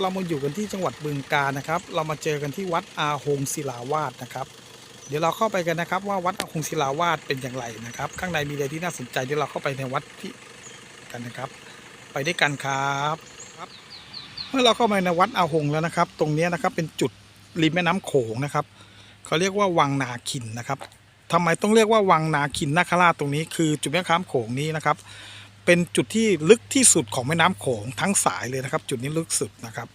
เรามาอยู่กันที่จังหวัดบึงกาฬนะครับ เรามาเจอกันที่วัดอาหงศิลาวาสนะครับ เดี๋ยวเราเข้าไปกันนะครับ ว่าวัดอาหงศิลาวาสเป็นอย่างไรนะครับ ข้างในมีอะไรที่น่าสนใจเดี๋ยวเราเข้าไปในวัดที่กันนะครับ ไปด้วยกันครับครับ เมื่อเราเข้ามาในวัดอาหงแล้วนะครับ ตรงนี้นะครับเป็นจุดริมแม่น้ำโขงนะครับเขาเรียกว่าวังนาคินนะครับทำไมต้องเรียกว่าวังนาคินนาคราชตรงนี้คือจุดแม่น้ำโขงนี้นะครับ เป็นจุดที่ลึกที่สุดของแม่น้ำโขงทั้งสายเลยนะครับ จุดนี้ลึกสุดนะครับ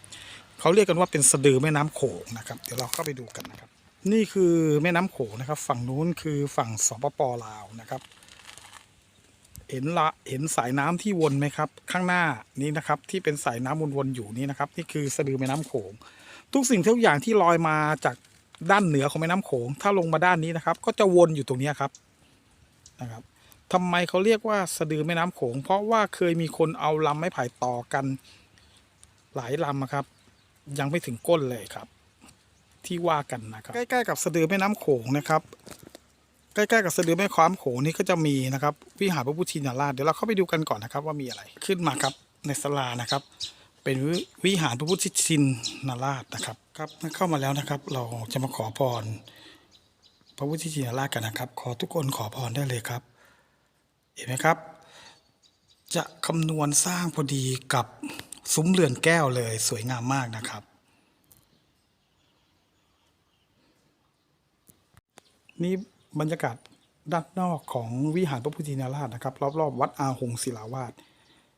เขาเรียกกันว่าเป็นสะดือแม่น้ำโขงนะครับเดี๋ยวเราเข้าไปดูกันนะครับ นี่คือแม่น้ำโขงนะครับ ฝั่งนู้นคือฝั่งสปปลาวนะครับ เห็นละเห็นสายน้ำที่วนไหมครับ ข้างหน้านี้นะครับ ที่เป็นสายน้ำวนๆอยู่นี้นะครับ นี่คือสะดือแม่น้ำโขง ทุกสิ่งทุกอย่างที่ลอยมาจากด้านเหนือของแม่น้ำโขง ถ้าลงมาด้านนี้นะครับ ก็จะวนอยู่ตรงนี้ครับนะครับ ทำไมเขาเรียกว่าสะดือแม่น้ำโขง เพราะว่าเคยมีคนเอาลำไม้ไผ่ต่อกันหลายลำครับ ยังไม่ถึงก้นเลยครับ ที่ว่ากันนะครับ ใกล้ๆกับสะดือแม่น้ำโขงนะครับ ใกล้ๆกับสะดือแม่น้ำโขงนี่ก็จะมีนะครับ วิหารพระพุทธชินราชเดี๋ยวเราเข้าไปดูกันก่อนนะครับ ว่ามีอะไรขึ้นมาครับในศาลานะครับ เป็นวิวหารพระพุทธชินราชนะครับครับเมื่อเข้ามาแล้วนะครับ เราจะมาขอพร พระพุทธชินราชกันนะครับ ขอทุกคนขอพรได้เลยครับ เห็นไหมครับ จะคำนวณสร้างพอดีกับซุ้มเรือนแก้วเลยสวยงามมากนะครับ นี่บรรยากาศด้านนอกของวิหารพระพุทธชินราชนะครับ รอบๆ วัดอาหงศิลาวาส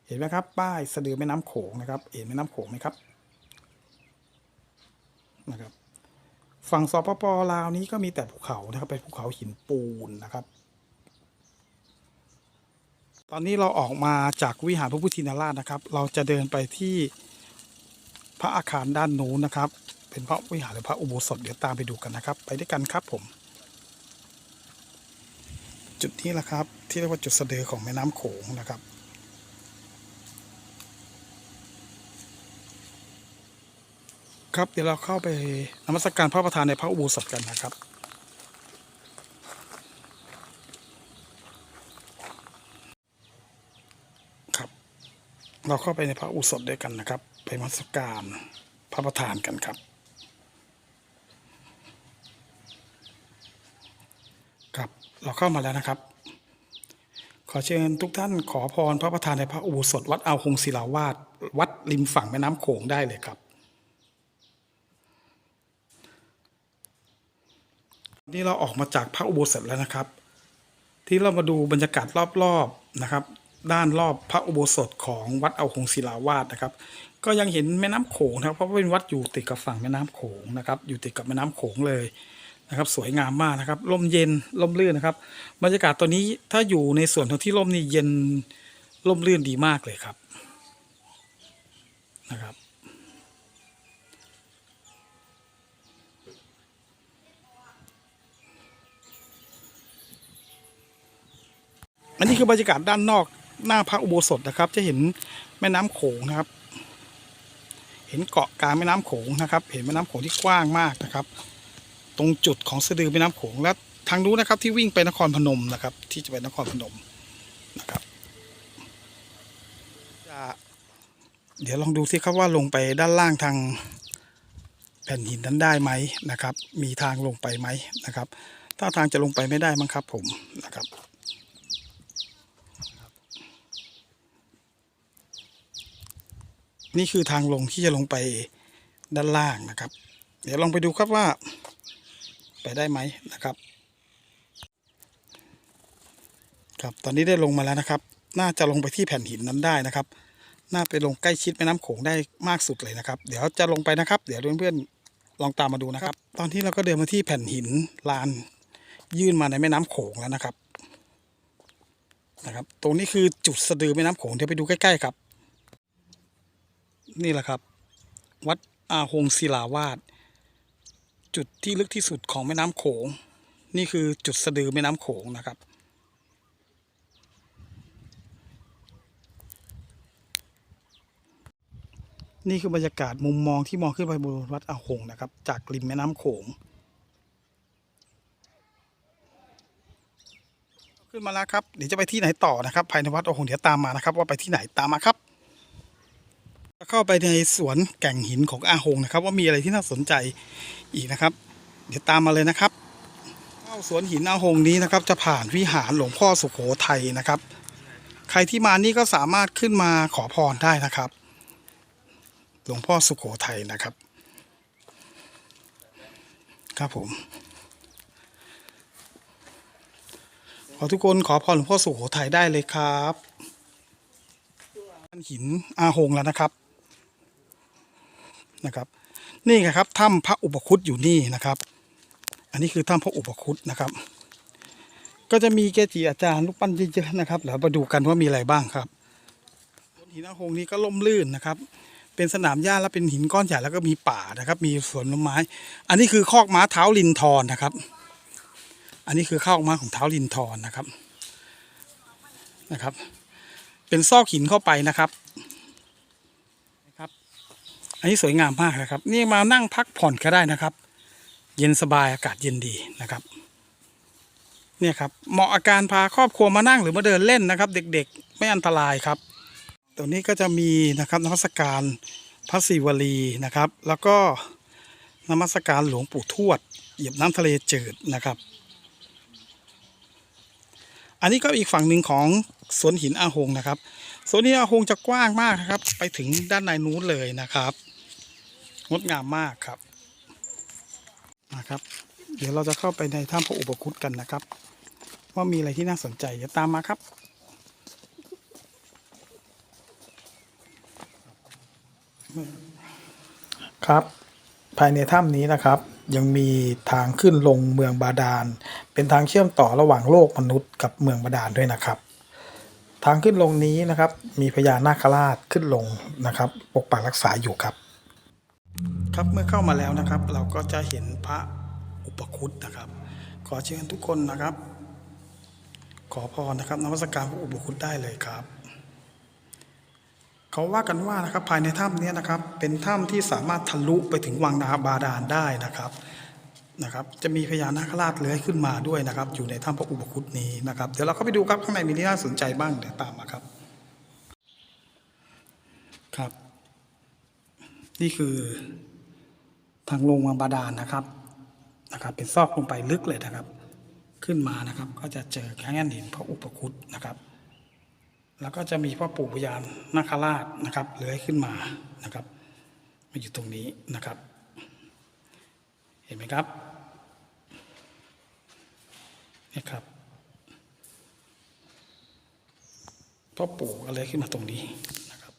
เห็นไหมครับ ป้ายสะดือแม่น้ำโขงนะครับ เห็นแม่น้ำโขงไหมครับนะครับ ฝั่งสปปลาวนี้ก็มีแต่ภูเขานะครับเป็นภูเขาหินปูนนะครับ ตอนนี้เราออกมาจากวิหารพระพุทธชินราชนะครับ เราจะเดินไปที่พระอาคารด้านนู้นนะครับ เป็นพระวิหารหรือพระอุโบสถเดี๋ยวตามไปดูกันนะครับ ไปด้วยกันครับผม จุดนี้แหละครับ ที่เรียกว่าจุดสะดือของแม่น้ำโขงนะครับครับเดี๋ยวเราเข้าไปนมัสการพระประธานในพระอุโบสถกันนะครับ เราเข้าไปในพระอุโบสถด้วยกันนะครับ ไปมัสการพระประธานกันครับ ครับเราเข้ามาแล้วนะครับ ขอเชิญทุกท่านขอพรพระประธานในพระอุโบสถวัดอาหงศิลาวาสวัดริมฝั่งแม่น้ำโขงได้เลยครับนี่เราออกมาจากพระอุโบสถแล้วนะครับ ที่เรามาดูบรรยากาศรอบๆนะครับ ด้านรอบพระอุโบสถของวัดเอาหงศิลาวาสนะครับ ก็ยังเห็นแม่น้ำโขงนะครับ เพราะว่าเป็นวัดอยู่ติดกับฝั่งแม่น้ำโขงนะครับ อยู่ติดกับแม่น้ำโขงเลยนะครับ สวยงามมากนะครับร่มเย็นร่มรื่นนะครับบรรยากาศตอนนี้ถ้าอยู่ในส่วนของที่ร่มนี่เย็นร่มรื่นดีมากเลยครับนะครับอันนี้คือบรรยากาศด้านนอก หน้าพระอุโบสถนะครับ จะเห็นแม่น้ำโขงนะครับ เห็นเกาะกลางแม่น้ำโขงนะครับ เห็นแม่น้ำโขงที่กว้างมากนะครับ ตรงจุดของสะดือแม่น้ำโขงและทางนู้นนะครับที่วิ่งไปนครพนมนะครับ ที่จะไปนครพนมนะครับจะเดี๋ยวลองดูสิครับว่าลงไปด้านล่างทางแผ่นหินนั้นได้ไหมนะครับ มีทางลงไปไหมนะครับ ถ้าทางจะลงไปไม่ได้มั้งครับผมนะครับ นี่คือทางลงที่จะลงไปด้านล่างนะครับ เดี๋ยวลองไปดูครับว่า ไปได้ไหมนะครับ ครับตอนนี้ได้ลงมาแล้วนะครับ น่าจะลงไปที่แผ่นหินนั้นได้นะครับ น่าไปลงใกล้ชิดแม่น้ำโขงได้มากสุดเลยนะครับ เดี๋ยวจะลงไปนะครับ เดี๋ยวเพื่อนๆลองตามมาดูนะครับ ตอนที่เราก็เดินมาที่แผ่นหินลานยื่นมาในแม่น้ำโขงแล้วนะครับนะครับ ตรงนี้คือจุดสะดือแม่น้ำโขงเดี๋ยวไปดูใกล้ๆครับ นี่แหละครับ วัดอาหงศิลาวาสจุดที่ลึกที่สุดของแม่น้ำโขง นี่คือจุดสะดือแม่น้ำโขงนะครับ นี่คือบรรยากาศมุมมองที่มองขึ้นไปบนวัดอาหงนะครับ จากริมแม่น้ำโขง ขึ้นมาแล้วครับเดี๋ยวจะไปที่ไหนต่อนะครับ ภายในวัดอาหงเดี๋ยวตามมานะครับ ว่าไปที่ไหนตามมาครับ เข้าไปในสวนแก่งหินของอาหงนะครับ ว่ามีอะไรที่น่าสนใจอีกนะครับ เดี๋ยวตามมาเลยนะครับเข้าสวนหินอาหงนี้นะครับ จะผ่านวิหารหลวงพ่อสุโขทัยนะครับ ใครที่มานี่ก็สามารถขึ้นมาขอพรได้นะครับ หลวงพ่อสุโขทัยนะครับ ครับผมขอทุกคนขอพรหลวงพ่อสุโขทัยได้เลยครับหินอาหงแล้วนะครับ นะครับ นี่ไงครับถ้ำพระอุปคุตอยู่นี่นะครับ อันนี้คือถ้ำพระอุปคุตนะครับ ก็จะมีเกจิอาจารย์ลูกปั้นเยอะๆนะครับเดี๋ยวมาดูกันว่ามีอะไรบ้างครับหินอาหงนี้ก็ล่มลื่นนะครับ เป็นสนามหญ้าแล้วเป็นหินก้อนใหญ่แล้วก็มีป่านะครับ มีสวนต้นไม้ อันนี้คือคอกม้าเท้าลินทรนนะครับ อันนี้คือคอกม้าของเท้าลินทรนนะครับนะครับ เป็นซอกหินเข้าไปนะครับ อันนี้สวยงามมากนะครับ นี่มานั่งพักผ่อนก็ได้นะครับ เย็นสบายอากาศเย็นดีนะครับ เนี่ยครับเหมาะอาการพาครอบครัวมานั่งหรือมาเดินเล่นนะครับ เด็กๆ ไม่อันตรายครับตรงนี้ก็จะมีนะครับนมัสการพระศิวลีนะครับ แล้วก็นมัสการหลวงปู่ทวดเหยียบน้ำทะเลจืดนะครับ อันนี้ก็อีกฝั่งหนึ่งของสวนหินอาหงนะครับสวนหินอาหงจะกว้างมากนะครับ ไปถึงด้านในนู้นเลยนะครับ งดงามมากครับนะครับ เดี๋ยวเราจะเข้าไปในถ้ำพระอุปคุตกันนะครับ ว่ามีอะไรที่น่าสนใจอย่าตามมาครับครับ ภายในถ้ำนี้นะครับ ยังมีทางขึ้นลงเมืองบาดาล เป็นทางเชื่อมต่อระหว่างโลกมนุษย์กับเมืองบาดาลด้วยนะครับ ทางขึ้นลงนี้นะครับ มีพญานาคราชขึ้นลงนะครับ ปกปักรักษาอยู่ครับ ครับเมื่อเข้ามาแล้วนะครับ เราก็จะเห็นพระอุปคุตนะครับ ขอเชิญทุกคนนะครับ ขอพรนะครับนมัสการพระอุปคุตได้เลยครับเขาว่ากันว่านะครับภายในถ้ำนี้นะครับ เป็นถ้ำที่สามารถทะลุไปถึงวังนาบาดาลได้นะครับนะครับ จะมีพญานาคราชเลื้อยขึ้นมาด้วยนะครับ อยู่ในถ้ำพระอุปคุตนี้นะครับ เดี๋ยวเราเข้าไปดูครับข้างในมีที่น่าสนใจบ้างเดี๋ยวตามมาครับ ครับ นี่คือ ทางลงวังบาดาลนะครับนะครับ เป็นซอกลงไปลึกเลยนะครับ ขึ้นมานะครับ ก็จะเจอแค่นั้นห็นพระอุปคุตนะครับ แล้วก็จะมีพ่อปู่พญานนาคราชนะครับเลื้อยขึ้นมานะครับมาอยู่ตรงนี้นะครับ เห็นไหมครับนี่ครับพ่อปู่ก็เลยขึ้นมาตรงนี้นะครับ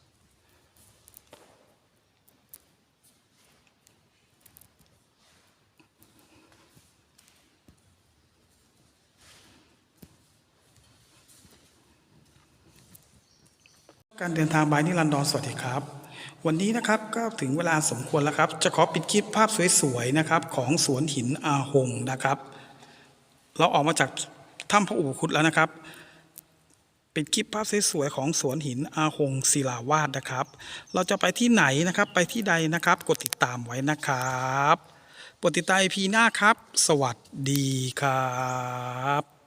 การเดินทางบายนิรันดรสวัสดีครับ วันนี้นะครับก็ถึงเวลาสมควรแล้วครับ จะขอปิดคลิปภาพสวยๆนะครับ ของสวนหินอาหงนะครับ เราออกมาจากถ้ำพระอุปคุตแล้วนะครับ ปิดคลิปภาพสวยๆของสวนหินอาหงศิลาวาสนะครับ เราจะไปที่ไหนนะครับไปที่ใดนะครับ กดติดตามไว้นะครับกดติดตามพีหน้าครับ สวัสดีครับ